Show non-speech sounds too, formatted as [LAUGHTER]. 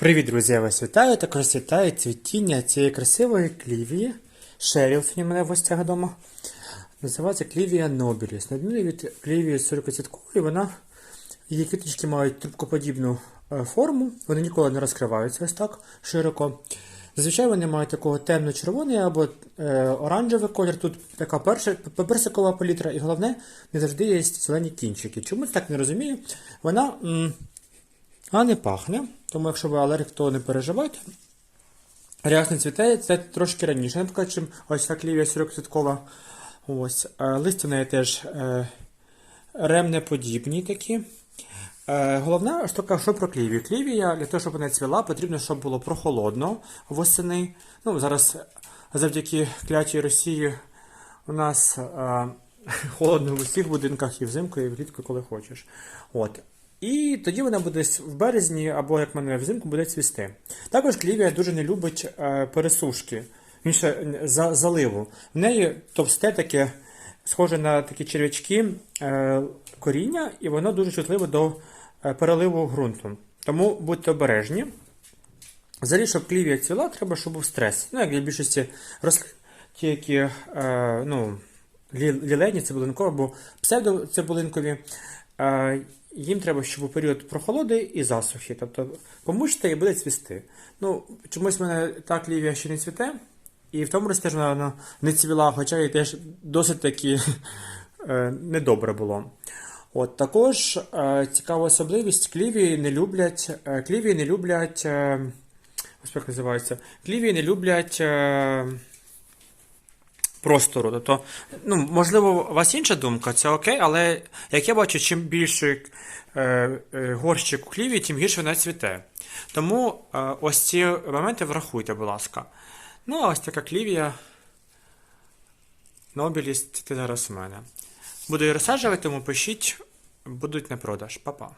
Привіт, друзі! Я вас вітаю. Також вітаю цвітіння цієї красивої клівії. Шеріл сьогодні мене в гостях вдома. Називається клівія нобіліс. На від клівії сорокоцяткової, вона її квіточки мають трубкоподібну е, форму, вони ніколи не розкриваються ось так широко. Зазвичай вони мають такого темно-червоний або е, оранжевий колір. Тут така перша персикова палітра, і головне, не завжди є зелені кінчики. Чому так не розумію? Вона. М а не пахне. Тому якщо ви алергік, то не переживайте. Рясно цвіте, це трошки раніше, наприклад, чим ось так лівія 40%. Ось. Е, Листя неї теж е, ремнеподібні такі. Е, Головна штука, що про клівію. Клівія, для того, щоб вона цвіла, потрібно, щоб було прохолодно восени. Ну, зараз завдяки клятій Росії у нас [LAUGHS] холодно в усіх будинках і взимку, і влітку, коли хочеш. От. І тоді вона буде в березні, або як в мене взимку буде цвісти. Також клівія дуже не любить е, пересушки, інше за, заливу. В неї товсте таке, схоже на такі черв'ячки е, коріння, і воно дуже чутливе до е, переливу ґрунту. Тому будьте обережні. Взагалі, щоб клівія цвіла, треба, щоб був стрес. Ну, як для більшості рослин, ті, які е, ну, лі- лілейні, цибулинкові або псевдоцибулинкові, е, їм треба, щоб у період прохолоди і засухи. Тобто помучте і буде цвісти. Ну, чомусь в мене так лівія ще не цвіте, і в тому році теж вона не цвіла, хоча і теж досить таки е, недобре було. От також е, цікава особливість клівії не люблять. Клівії не люблять. Е, як називається. Клівії не люблять. Е, простору. Тобто, ну, можливо, у вас інша думка, це окей, але як я бачу, чим більше е, е, горщик у кліві, тим гірше вона цвіте. Тому е, ось ці моменти врахуйте, будь ласка. Ну, а ось така клівія. Нобіліс, це зараз у мене. Буду її розсаджувати, тому пишіть, будуть на продаж. Па-па.